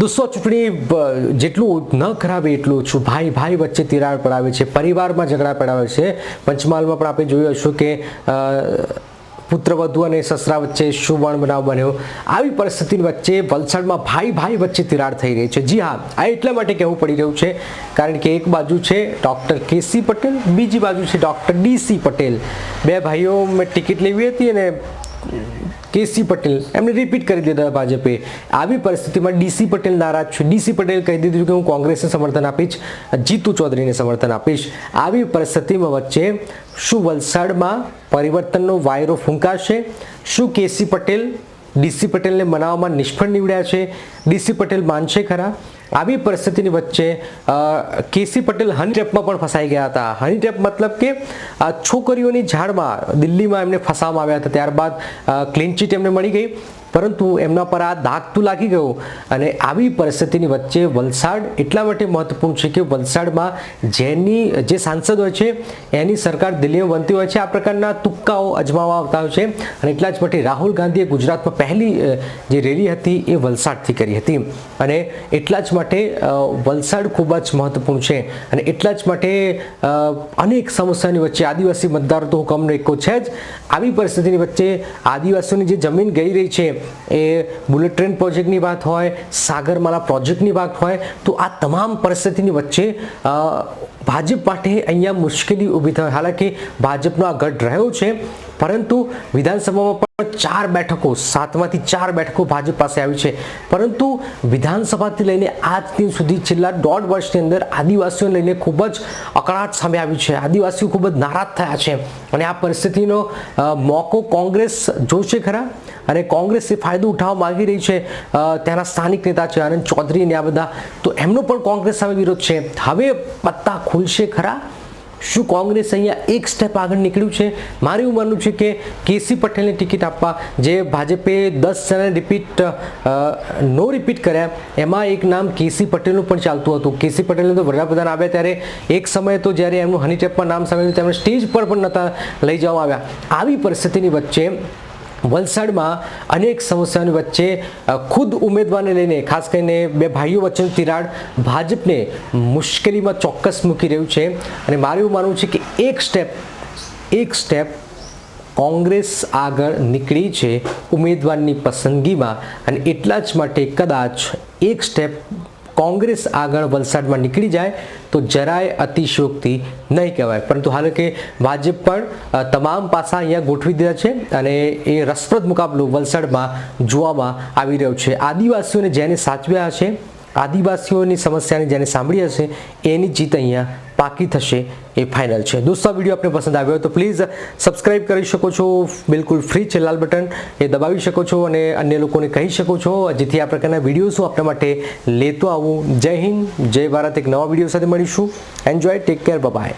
દોસ્તો ચૂંટણી જેટલું ન ખરાબ એટલું ઓછું ભાઈ ભાઈ વચ્ચે તિરાડ પડાવે છે, પરિવારમાં ઝઘડા પડાવે છે. પંચમહાલમાં પણ આપણે જોયું હશું કે પુત્રવધુ અને સસરા વચ્ચે શું બનાવ બન્યો. આવી પરિસ્થિતિ વચ્ચે વલસાડમાં ભાઈ ભાઈ વચ્ચે તિરાડ થઈ રહી છે. જી હા, આ એટલા માટે કહેવું પડી રહ્યું છે, કારણ કે એક બાજુ છે ડૉક્ટર કેસી પટેલ, બીજી બાજુ છે ડૉક્ટર ડીસી પટેલ. બે ભાઈઓ મેં ટિકિટ લેવી હતી અને કેસી પટેલ. એમને રિપીટ કરી દીધા ભાજપે. આવી પરિસ્થિતિમાં ડીસી પટેલ નારાજ છે. ડીસી પટેલ કહી દીધું કે હું કોંગ્રેસને સમર્થન આપીશ, જીતુ ચૌધરીને સમર્થન આપીશ. આવી પરિસ્થિતિમાં વચ્ચે શું વલસાડમાં પરિવર્તનનો વાયરો ફૂંકાશે? શું કેસી પટેલ ડીસી પટેલને મનાવવામાં નિષ્ફળ નીવડ્યા છે? ડીસી પટેલ માનશે ખરા? આવી પરિસ્થિતિની વચ્ચે કેસી પટેલ હની ટ્રેપમાં પણ ફસાઈ ગયા હતા. હની ટ્રેપ મતલબ કે છોકરીઓની ઝાડમાં દિલ્હીમાં એમને ફસાવવામાં આવ્યા હતા. ત્યારબાદ ક્લીન ચીટ એમને મળી ગઈ. પરંતુ એમના પર આ દાગ તો લાગી ગયો અને આવી પરિસ્થિતિની વચ્ચે વલસાડ એટલા માટે મહત્વપૂર્ણ છે કે વલસાડમાં જેની જે સાંસદ હોય છે, એની સરકાર દિલ્હીમાં બનતી હોય છે. આ પ્રકારના તુક્કાઓ અજમાવવા આવતા હોય છે અને એટલા જ માટે રાહુલ ગાંધીએ ગુજરાતમાં પહેલી જે રેલી હતી એ વલસાડથી કરી હતી. અને એટલા જ માટે વલસાડ ખૂબ જ મહત્વપૂર્ણ છે અને એટલા જ માટે અનેક સમસ્યાની વચ્ચે આદિવાસી મતદારો તો હુકમનો એકો છે જ. આવી પરિસ્થિતિની વચ્ચે આદિવાસીઓની જે જમીન ગઈ રહી છે એ બુલેટ ટ્રેન પ્રોજેક્ટની વાત હોય, સાગરમાલા પ્રોજેક્ટની વાત હોય, તો આ તમામ પરિસ્થિતિની વચ્ચે ભાજપ માટે અહીંયા મુશ્કેલી ઊભી થઈ. હાલાકી ભાજપનો આ ગઢ રહ્યો છે, પરંતુ વિધાનસભામાં પણ ચાર બેઠકો, સાતમાંથી ચાર બેઠકો ભાજપ પાસે આવી છે. પરંતુ વિધાનસભાથી લઈને આજ દિન સુધી છેલ્લા દોઢ વર્ષની અંદર આદિવાસીઓને લઈને ખૂબ જ અકળાટ સામે આવી છે. આદિવાસીઓ ખૂબ જ નારાજ થયા છે. અને આ પરિસ્થિતિનો મોકો કોંગ્રેસ જોશે ખરા? અને કોંગ્રેસ એ ફાયદો ઉઠાવવા માગી રહી છે ત્યાંના સ્થાનિક નેતા છે આનંદ ચૌધરી ને આ બધા. તો એમનો પણ કોંગ્રેસ સામે વિરોધ છે. હવે પત્તા ખુલશે ખરા? શું કોંગ્રેસ અહીંયા એક સ્ટેપ આગળ નીકળ્યું છે? મારું એવું માનવું છે કે કેસી પટેલને ટિકિટ આપવા, જે ભાજપે દસ જણાને રિપીટ નો રિપીટ કર્યા. એમાં એક નામ કેસી પટેલનું પણ ચાલતું હતું. કેસી પટેલને તો વડાપ્રધાન આવ્યા ત્યારે એક સમયે તો જ્યારે એમનું હનીટેપમાં નામ સામે તેમણે સ્ટેજ પર પણ નહોતા લઈ જવામાં આવ્યા. આવી પરિસ્થિતિની વચ્ચે વલસાડમાં અનેક સમસ્યાઓની વચ્ચે ખુદ ઉમેદવારને લઈને, ખાસ કરીને બે ભાઈઓ વચ્ચેનું તિરાડ ભાજપને મુશ્કેલીમાં ચોક્કસ મૂકી રહ્યું છે. અને મારું એવું માનવું છે કે એક સ્ટેપ એક સ્ટેપ કોંગ્રેસ આગળ નીકળી છે ઉમેદવારની પસંદગીમાં. અને એટલા જ માટે કદાચ એક સ્ટેપ કોંગ્રેસ આગળ વલસાડમાં નીકળી જાય તો જરાય અતિશયોક્તિ નહીં કહેવાય. પરંતુ હાલ કે ભાજપ પણ તમામ પાસા અહીંયા ગોઠવી દીધા છે અને એ રસપ્રદ મુકાબલો વલસાડમાં જોવામાં આવી રહ્યો છે. આદિવાસીઓને જેને સાચવ્યા છે આદિવાસીઓની સમસ્યાને જેને સાંભળી હશે, એની જીત અહીંયા પાકી થશે એ ફાઇનલ છે. દોસ્તો, આ વીડિયો આપને પસંદ આવ્યો તો પ્લીઝ સબસ્ક્રાઇબ કરી શકો છો. બિલકુલ ફ્રી છે લાલ બટન. એ દબાવી શકો છો અને અન્ય લોકોને કહી શકો છો. જેથી આ પ્રકારના વિડીયોઝ હું આપણા માટે લેતો આવું. જય હિન્દ, જય ભારત. એક નવા વીડિયો સાથે મળીશું. Enjoy take care bye